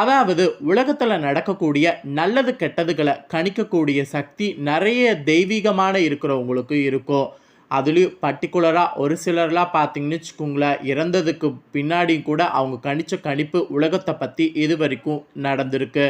அதாவது உலகத்தில் நடக்கக்கூடிய நல்லது கெட்டதுகளை கணிக்கக்கூடிய சக்தி நிறைய தெய்வீகமான இருக்கிறவங்களுக்கு இருக்கும். அதுலேயும் பர்டிகுலராக ஒரு சிலர்லாம் பார்த்தீங்கன்னு வச்சுக்கோங்களேன் இறந்ததுக்கு பின்னாடி கூட அவங்க கணித்த கணிப்பு உலகத்தை பற்றி இது வரைக்கும் நடந்திருக்கு.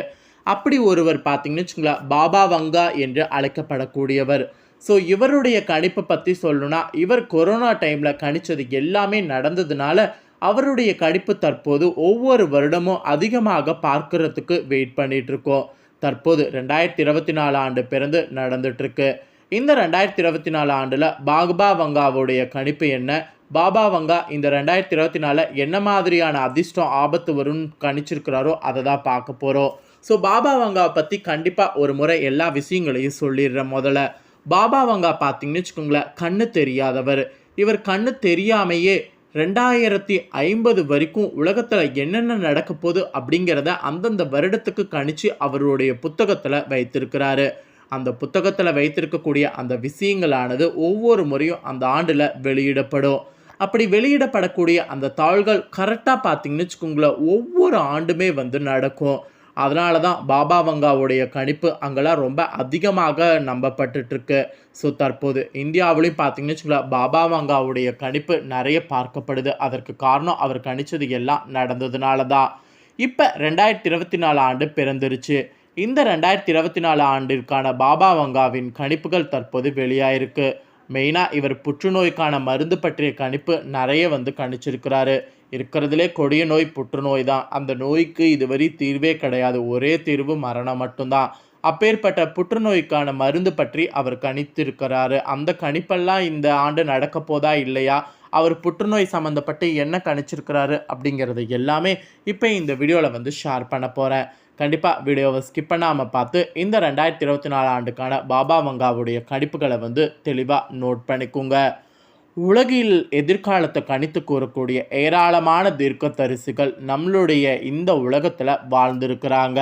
அப்படி ஒருவர் பார்த்தீங்கன்னு வச்சுங்களேன் பாபா வங்கா என்று அழைக்கப்படக்கூடியவர். ஸோ இவருடைய கணிப்பை பற்றி சொல்லணும்னா இவர் கொரோனா டைமில் கணித்தது எல்லாமே நடந்ததுனால அவருடைய கணிப்பு தற்போது ஒவ்வொரு வருடமும் அதிகமாக பார்க்கறதுக்கு வெயிட் பண்ணிகிட்ருக்கோம் இருக்கோம் தற்போது ரெண்டாயிரத்தி இருபத்தி நாலு ஆண்டு பிறந்து நடந்துட்டுருக்கு. இந்த ரெண்டாயிரத்தி இருபத்தி நாலு ஆண்டில் பாகுபா வங்காவுடைய கணிப்பு என்ன? பாபா வங்கா இந்த ரெண்டாயிரத்தி இருபத்தி நாலில் என்ன மாதிரியான அதிர்ஷ்டம் ஆபத்து வரும்னு கணிச்சிருக்கிறாரோ அதை தான் பார்க்க போகிறோம் ஸோ பாபா வங்காவை பற்றி கண்டிப்பாக ஒரு முறை எல்லா விஷயங்களையும் சொல்லிடுறேன் முதல்ல. பாபா வங்கா பார்த்தீங்கன்னு வச்சுக்கோங்களேன் கண்ணு தெரியாதவர். இவர் கண்ணு தெரியாமையே ரெண்டாயிரத்தி ஐம்பது வரைக்கும் உலகத்தில் என்னென்ன நடக்க போகுது அப்படிங்கிறத அந்தந்த வருடத்துக்கு கணிச்சு அவருடைய புத்தகத்தில் வைத்திருக்கிறாரு. அந்த புத்தகத்தில் வைத்திருக்கக்கூடிய அந்த விஷயங்களானது ஒவ்வொரு முறையும் அந்த ஆண்டில் வெளியிடப்படும். அப்படி வெளியிடப்படக்கூடிய அந்த தாள்கள் கரெக்டாக பார்த்தீங்கன்னு வச்சுக்கோங்களேன் ஒவ்வொரு ஆண்டுமே வந்து நடக்கும். அதனால தான் பாபா வங்காவுடைய கணிப்பு அங்கெல்லாம் ரொம்ப அதிகமாக நம்பப்பட்டுருக்கு ஸோ தற்போது இந்தியாவிலையும் பார்த்தீங்கன்னு வச்சுக்கோங்களேன் பாபா வங்காவுடைய கணிப்பு நிறைய பார்க்கப்படுது. அதற்கு காரணம் அவர் கணிச்சது எல்லாம் நடந்ததுனால தான் இப்போ ரெண்டாயிரத்தி இருபத்தி நாலு ஆண்டு பிறந்துருச்சு. இந்த ரெண்டாயிரத்தி இருபத்தி நாலு ஆண்டிற்கான பாபா வங்காவின் கணிப்புகள் தற்போது வெளியாயிருக்கு. மெயினாக இவர் புற்றுநோய்க்கான மருந்து பற்றிய கணிப்பு நிறைய வந்து கணிச்சிருக்கிறாரு. இருக்கிறதுலே கொடிய நோய் புற்றுநோய் தான். அந்த நோய்க்கு இதுவரை தீர்வே கிடையாது. ஒரே தீர்வு மரணம் மட்டும்தான். அப்பேற்பட்ட புற்றுநோய்க்கான மருந்து பற்றி அவர் கணித்திருக்கிறாரு. அந்த கணிப்பெல்லாம் இந்த ஆண்டு நடக்க போதா இல்லையா? அவர் புற்றுநோய் சம்மந்தப்பட்டு என்ன கணிச்சிருக்கிறாரு அப்படிங்கிறது எல்லாமே இப்போ இந்த வீடியோவில் வந்து ஷேர் பண்ண போகிறேன் கண்டிப்பாக வீடியோவை ஸ்கிப் பண்ணாமல் பார்த்து இந்த ரெண்டாயிரத்தி இருபத்தி நாலு ஆண்டுக்கான பாபா வங்காவுடைய கணிப்புகளை வந்து தெளிவாக நோட் பண்ணிக்கோங்க. உலகில் எதிர்காலத்தை கணித்து கூறக்கூடிய ஏராளமான தீர்க்கதரிசிகள் நம்மளுடைய இந்த உலகத்தில் வாழ்ந்திருக்கிறாங்க.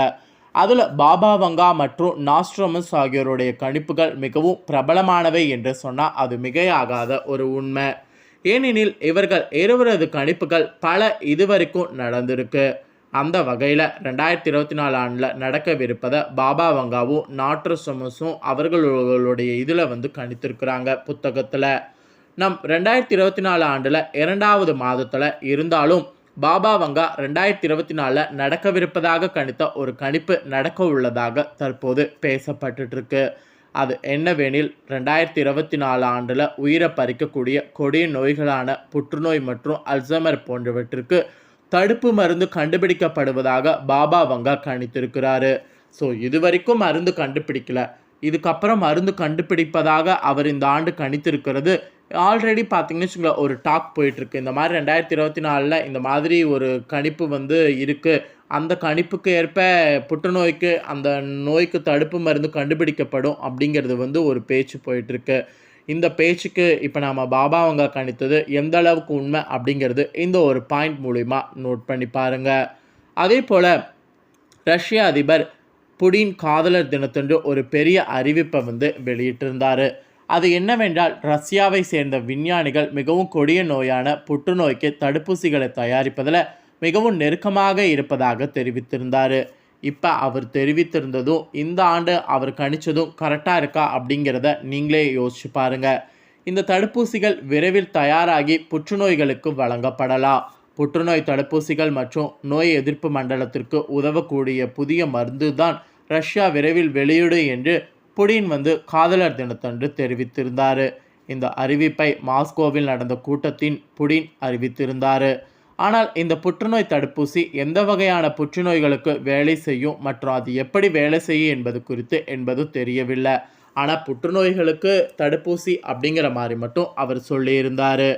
அதில் பாபா வங்கா மற்றும் நாஸ்ட்ரமஸ் ஆகியோருடைய கணிப்புகள் மிகவும் பிரபலமானவை என்று சொன்னால் அது மிகையாகாத ஒரு உண்மை. ஏனெனில் இவர்கள் இருவரது கணிப்புகள் பல இதுவரைக்கும் நடந்திருக்கு. அந்த வகையில் ரெண்டாயிரத்தி இருபத்தி நாலு ஆண்டில் நடக்கவிருப்பதை பாபா வங்காவும் நாட்ரசமஸும் அவர்களுடைய இதில் வந்து கணித்திருக்கிறாங்க புத்தகத்தில். நம் ரெண்டாயிரத்தி இருபத்தி நாலு ஆண்டில் இரண்டாவது மாதத்தில் இருந்தாலும் பாபா வங்கா ரெண்டாயிரத்தி இருபத்தி நாலில் நடக்கவிருப்பதாக கணித்த ஒரு கணிப்பு நடக்க உள்ளதாக தற்போது பேசப்பட்டுருக்கு அது என்னவெனில் ரெண்டாயிரத்தி இருபத்தி நாலு ஆண்டில் உயிரை பறிக்கக்கூடிய கொடிய நோய்களான புற்றுநோய் மற்றும் அல்சமர் போன்றவற்றிற்கு தடுப்பு மருந்து கண்டுபிடிக்கப்படுவதாக பாபா வங்கா கணித்திருக்கிறாரு. ஸோ இதுவரைக்கும் மருந்து கண்டுபிடிக்கல. இதுக்கப்புறம் மருந்து கண்டுபிடிப்பதாக அவர் இந்த ஆண்டு கணித்திருக்கிறது ஆல்ரெடி பார்த்தீங்கன்னு வச்சுங்களேன் ஒரு டாக் போயிட்டுருக்கு. இந்த மாதிரி ரெண்டாயிரத்தி இருபத்தி நாலில் இந்த மாதிரி ஒரு கணிப்பு வந்து இருக்குது அந்த கணிப்புக்கு ஏற்ப புற்றுநோய்க்கு அந்த நோய்க்கு தடுப்பு மருந்து கண்டுபிடிக்கப்படும் அப்படிங்கிறது வந்து ஒரு பேச்சு போயிட்டுருக்கு. இந்த பேச்சுக்கு இப்போ நாம் பாபாவங்க கணித்தது எந்த அளவுக்கு உண்மை அப்படிங்கிறது இந்த ஒரு பாயிண்ட் மூலிமா நோட் பண்ணி பாருங்கள் அதே போல் ரஷ்ய அதிபர் புடின் காதலர் தினத்தன்று ஒரு பெரிய அறிவிப்பை வந்து வெளியிட்டிருந்தார். அது என்னவென்றால் ரஷ்யாவை சேர்ந்த விஞ்ஞானிகள் மிகவும் கொடிய நோயான புற்றுநோய்க்கு தடுப்பூசிகளை தயாரிப்பதில் மிகவும் நெருக்கமாக இருப்பதாக தெரிவித்திருந்தார். இப்போ அவர் தெரிவித்திருந்ததும் இந்த ஆண்டு அவர் கணிச்சதும் கரெக்டாக இருக்கா அப்படிங்கிறத நீங்களே யோசிச்சு பாருங்க. இந்த தடுப்பூசிகள் விரைவில் தயாராகி புற்றுநோய்களுக்கு வழங்கப்படலாம். புற்றுநோய் தடுப்பூசிகள் மற்றும் நோய் எதிர்ப்பு மண்டலத்திற்கு உதவக்கூடிய புதிய மருந்து தான் ரஷ்யா விரைவில் வெளியிடும் என்று புடின் வந்து காதலர் தினத்தன்று தெரிவித்திருந்தார். இந்த அறிவிப்பை மாஸ்கோவில் நடந்த கூட்டத்தின் புடின் அறிவித்திருந்தார். ஆனால் இந்த புற்றுநோய் தடுப்பூசி எந்த வகையான புற்றுநோய்களுக்கு வேலை செய்யும் மற்றும் அது எப்படி வேலை செய்யும் என்பது குறித்து என்பது தெரியவில்லை. ஆனால் புற்றுநோய்களுக்கு தடுப்பூசி அப்படிங்கிற மாதிரி மட்டும் அவர் சொல்லியிருந்தார்.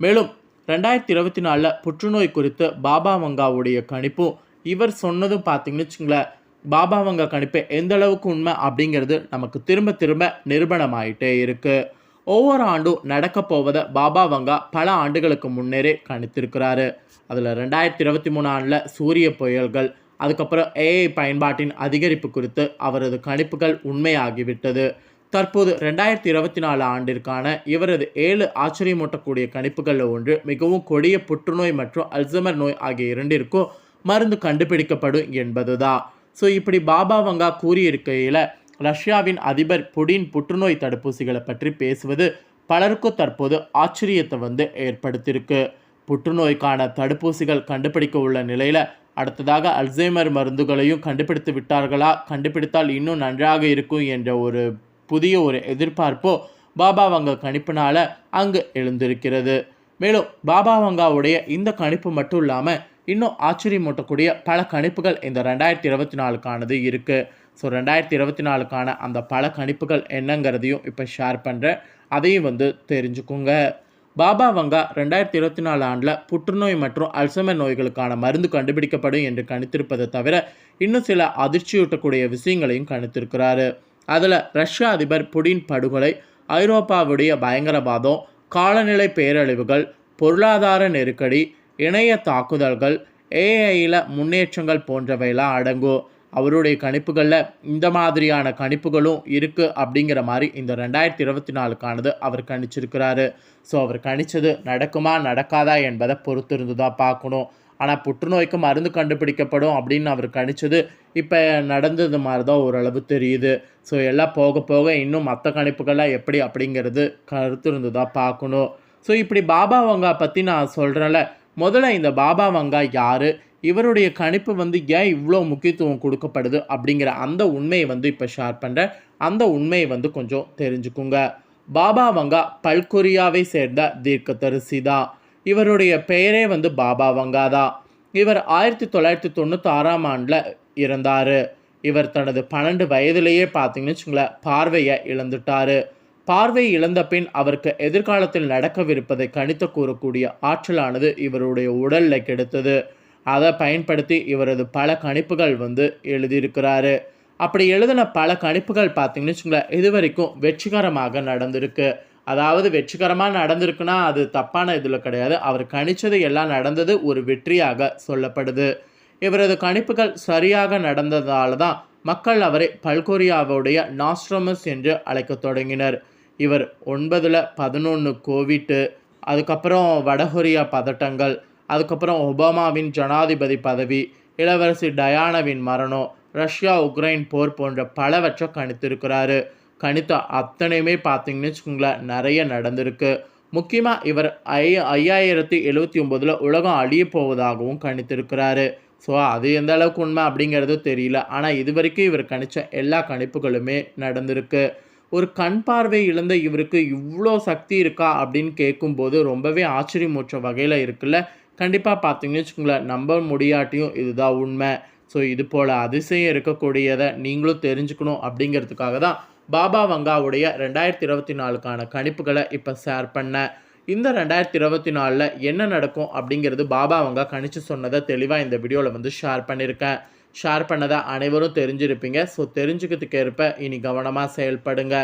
மேலும் ரெண்டாயிரத்தி இருபத்தி நாலில் புற்றுநோய் குறித்து பாபா மங்காவுடைய கணிப்பும் இவர் சொன்னதும் பார்த்தீங்கன்னு வச்சுங்களேன் பாபா வங்கா கணிப்பு எந்த அளவுக்கு உண்மை அப்படிங்கிறது நமக்கு திரும்ப திரும்ப நிரூபணமாயிட்டே இருக்குது ஒவ்வொரு ஆண்டும் நடக்க போவதை பாபா வங்கா பல ஆண்டுகளுக்கு முன்னரே கணித்திருக்கிறாரு. அதில் ரெண்டாயிரத்தி இருபத்தி மூணு ஆண்டில் சூரிய புயல்கள் அதுக்கப்புறம் ஏஐ பயன்பாட்டின் அதிகரிப்பு குறித்து அவரது கணிப்புகள் உண்மையாகிவிட்டது. தற்போது ரெண்டாயிரத்தி இருபத்தி நாலு ஆண்டிற்கான இவரது ஏழு ஆச்சரியமூட்டக்கூடிய கணிப்புகளில் ஒன்று மிகவும் கொடிய புற்றுநோய் மற்றும் அல்சமர் நோய் ஆகிய இரண்டிற்கும் மருந்து கண்டுபிடிக்கப்படும் என்பதுதான். ஸோ இப்படி பாபா வங்கா கூறியிருக்கையில் ரஷ்யாவின் அதிபர் புடின் புற்றுநோய் தடுப்பூசிகளை பற்றி பேசுவது பலருக்கும் தற்போது ஆச்சரியத்தை வந்து ஏற்படுத்தியிருக்கு. புற்றுநோய்க்கான தடுப்பூசிகள் கண்டுபிடிக்க உள்ள நிலையில் அடுத்ததாக அல்சைமர் மருந்துகளையும் கண்டுபிடித்து விட்டார்களா? கண்டுபிடித்தால் இன்னும் நன்றாக இருக்கும் என்ற ஒரு புதிய ஒரு எதிர்பார்ப்போ பாபா வங்கா கணிப்பினால் அங்கு எழுந்திருக்கிறது. மேலும் பாபா வங்காவுடைய இந்த கணிப்பு மட்டும் இல்லாமல் இன்னும் ஆச்சரியமூட்டக்கூடிய பல கணிப்புகள் இந்த ரெண்டாயிரத்தி இருபத்தி நாலுக்கானது இருக்குது ஸோ ரெண்டாயிரத்தி இருபத்தி நாலுக்கான அந்த பல கணிப்புகள் என்னங்கிறதையும் இப்போ ஷேர் பண்ணுறேன் அதையும் வந்து தெரிஞ்சுக்குங்க. பாபா வங்கா ரெண்டாயிரத்தி இருபத்தி நாலு ஆண்டில் புற்றுநோய் மற்றும் அல்சமர் நோய்களுக்கான மருந்து கண்டுபிடிக்கப்படும் என்று கணித்திருப்பதை தவிர இன்னும் சில அதிர்ச்சியூட்டக்கூடிய விஷயங்களையும் கணித்திருக்கிறாரு. அதில் ரஷ்ய அதிபர் புடின் படுகொலை ஐரோப்பாவுடைய பயங்கரவாதம் காலநிலை பேரழிவுகள் பொருளாதார நெருக்கடி இணைய தாக்குதல்கள் ஏஐயில் முன்னேற்றங்கள் போன்றவையெல்லாம் அடங்கும் அவருடைய கணிப்புகளில் இந்த மாதிரியான கணிப்புகளும் இருக்குது அப்படிங்கிற மாதிரி இந்த ரெண்டாயிரத்தி இருபத்தி நாலுக்கானது அவர் கணிச்சிருக்கிறாரு. ஸோ அவர் கணிச்சது நடக்குமா நடக்காதா என்பதை பொறுத்திருந்து தான் பார்க்கணும். ஆனால் புற்றுநோய்க்கு மருந்து கண்டுபிடிக்கப்படும் அப்படின்னு அவர் கணிச்சது இப்போ நடந்தது மாதிரி தான் ஓரளவு தெரியுது. ஸோ எல்லாம் போக போக இன்னும் மற்ற கணிப்புகள்லாம் எப்படி அப்படிங்கிறது கருத்து இருந்து தான் பார்க்கணும். ஸோ இப்படி பாபா வங்கா பற்றி நான் சொல்கிறேன்ல முதல்ல இந்த பாபா வங்கா யார்? இவருடைய கணிப்பு வந்து ஏன் இவ்வளோ முக்கியத்துவம் கொடுக்கப்படுது அப்படிங்கிற அந்த உண்மையை வந்து இப்போ ஷேர் பண்ணுறேன் அந்த உண்மையை வந்து கொஞ்சம் தெரிஞ்சுக்குங்க. பாபா வங்கா பல்கொரியாவை சேர்ந்த தீர்க்கதரிசி தான். இவருடைய பெயரே வந்து பாபா வங்கா தான். இவர் ஆயிரத்தி தொள்ளாயிரத்தி தொண்ணூத்தாறாம் ஆண்டில் இறந்தார். இவர் தனது பன்னெண்டு வயதிலேயே பார்த்தீங்கன்னு வச்சுங்களேன் பார்வையை இழந்துட்டாரு. பார்வை இழந்த பின் அவருக்கு எதிர்காலத்தில் நடக்கவிருப்பதை கணித்து கூறக்கூடிய ஆற்றலானது இவருடைய உடலில் கிடைத்தது. அதை பயன்படுத்தி இவரது பல கணிப்புகள் வந்து எழுதியிருக்கிறாரு. அப்படி எழுதின பல கணிப்புகள் பார்த்தீங்கன்னு வச்சுங்களேன் இது வரைக்கும் வெற்றிகரமாக நடந்திருக்கு. அதாவது வெற்றிகரமாக நடந்திருக்குன்னா அது தப்பான இதில் கிடையாது. அவர் கணித்தது எல்லாம் நடந்தது ஒரு வெற்றியாக சொல்லப்படுது. இவரது கணிப்புகள் சரியாக நடந்ததால் தான் மக்கள் அவரை பல்கோரியாவுடைய நாஸ்ட்ரோமஸ் என்று அழைக்க தொடங்கினர். இவர் ஒன்பதில் பதினொன்று கோவிட்டு அதுக்கப்புறம் வடகொரியா பதட்டங்கள் அதுக்கப்புறம் ஒபாமாவின் ஜனாதிபதி பதவி இளவரசி டயானாவின் மரணம் ரஷ்யா உக்ரைன் போர் போன்ற பலவற்றை கணித்திருக்கிறாரு. கணித்த அத்தனையுமே பார்த்தீங்கன்னு வச்சுக்கோங்களேன் நிறைய நடந்திருக்கு. முக்கியமாக இவர் ஐ ஐயாயிரத்தி எழுபத்தி ஒம்போதில் உலகம் அழிய போவதாகவும் கணித்திருக்கிறாரு. ஸோ அது எந்த அளவுக்கு உண்மை அப்படிங்கிறது தெரியல. ஆனால் இது வரைக்கும் இவர் கணித்த எல்லா கணிப்புகளுமே நடந்திருக்கு. ஒரு கண் பார்வை இழந்த இவருக்கு இவ்வளோ சக்தி இருக்கா அப்படின்னு கேட்கும்போது ரொம்பவே ஆச்சரியமூற்ற வகையில் இருக்குல்ல. கண்டிப்பாக பார்த்தீங்கன்னு வச்சுக்கோங்களேன் நம்ப முடியாட்டியும் இதுதான் உண்மை. ஸோ இது போல் அதிசயம் இருக்கக்கூடியதை நீங்களும் தெரிஞ்சுக்கணும் அப்படிங்கிறதுக்காக தான் பாபா வங்காவுடைய ரெண்டாயிரத்தி இருபத்தி நாலுக்கான கணிப்புகளை இப்போ ஷேர் பண்ணேன். இந்த ரெண்டாயிரத்தி இருபத்தி நாலில் என்ன நடக்கும் அப்படிங்கிறது பாபா வங்கா கணிச்சு சொன்னதை தெளிவாக இந்த வீடியோவில் வந்து ஷேர் பண்ணியிருக்கேன். ஷேர் பண்ணதை அனைவரும் தெரிஞ்சிருப்பீங்க. ஸோ தெரிஞ்சுக்கிறதுக்கு ஏற்ப இனி கவனமாக செயல்படுங்க.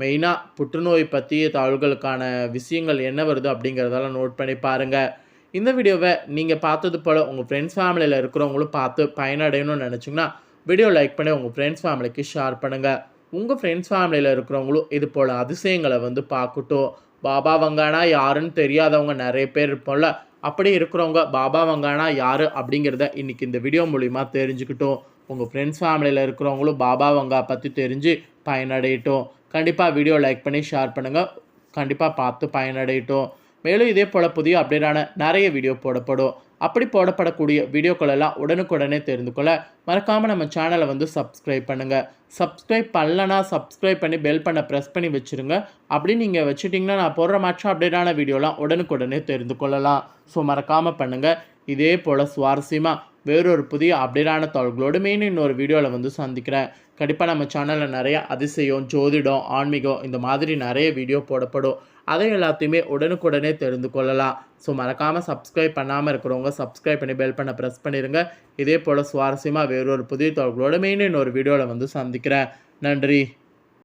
மெயினாக புற்றுநோய் பற்றிய தாள்களுக்கான விஷயங்கள் என்ன வருது அப்படிங்கிறதெல்லாம் நோட் பண்ணி பாருங்கள் இந்த வீடியோவை நீங்கள் பார்த்தது போல் உங்கள் ஃப்ரெண்ட்ஸ் ஃபேமிலியில் இருக்கிறவங்களும் பார்த்து பயனடையணும்னு நினச்சிங்கன்னா வீடியோ லைக் பண்ணி உங்கள் ஃப்ரெண்ட்ஸ் ஃபேமிலிக்கு ஷேர் பண்ணுங்கள் உங்கள் ஃப்ரெண்ட்ஸ் ஃபேமிலியில் இருக்கிறவங்களும் இது போல் அதிசயங்களை வந்து பார்க்கட்டும். பாபா வங்கானா யாருன்னு தெரியாதவங்க நிறைய பேர் இருப்போம்ல அப்படி இருக்கிறவங்க பாபா வங்கானா யார் அப்படிங்கிறத இன்றைக்கி இந்த வீடியோ மூலிமா தெரிஞ்சுக்கிட்டோம். உங்கள் ஃப்ரெண்ட்ஸ் ஃபேமிலியில் இருக்கிறவங்களும் பாபா வங்கா பற்றி தெரிஞ்சு பயனடையட்டும். கண்டிப்பாக வீடியோ லைக் பண்ணி ஷேர் பண்ணுங்கள் கண்டிப்பாக பார்த்து பயனடையட்டும். மேலும் இதே போல் புதிய அப்டேட்டான நிறைய வீடியோ போடப்படும். அப்படி போடப்படக்கூடிய வீடியோக்களெல்லாம் உடனுக்குடனே தெரிந்து கொள்ள மறக்காமல் நம்ம சேனலை வந்து சப்ஸ்கிரைப் பண்ணுங்கள் சப்ஸ்கிரைப் பண்ணலனா சப்ஸ்கிரைப் பண்ணி பெல் பண்ண ப்ரெஸ் பண்ணி வச்சுருங்க. அப்படி நீங்கள் வச்சுட்டிங்கன்னா நான் போடுற மற்ற அப்டேட்டான வீடியோலாம் உடனுக்குடனே தெரிந்து கொள்ளலாம். ஸோ மறக்காமல் பண்ணுங்கள் இதே போல் சுவாரஸ்யமாக வேறொரு புதிய அப்டேட்டான தகவல்களோடு மெயின் இன்னொரு வீடியோவில் வந்து சந்திக்கிறேன். கண்டிப்பாக நம்ம சேனலில் நிறைய அதிசயம் ஜோதிடம் ஆன்மீகம் இந்த மாதிரி நிறைய வீடியோ போடப்படும். அதை எல்லாத்தையுமே உடனுக்குடனே தெரிந்து கொள்ளலாம். ஸோ மறக்காமல் சப்ஸ்கிரைப் பண்ணாமல் இருக்கிறவங்க சப்ஸ்கிரைப் பண்ணி பெல் பண்ண ப்ரெஸ் பண்ணிடுங்க இதே போல் சுவாரஸ்யமாக வேறொரு புதிய தொடர்களோட மெயின் இன்னொரு வீடியோவில் வந்து சந்திக்கிறேன். நன்றி.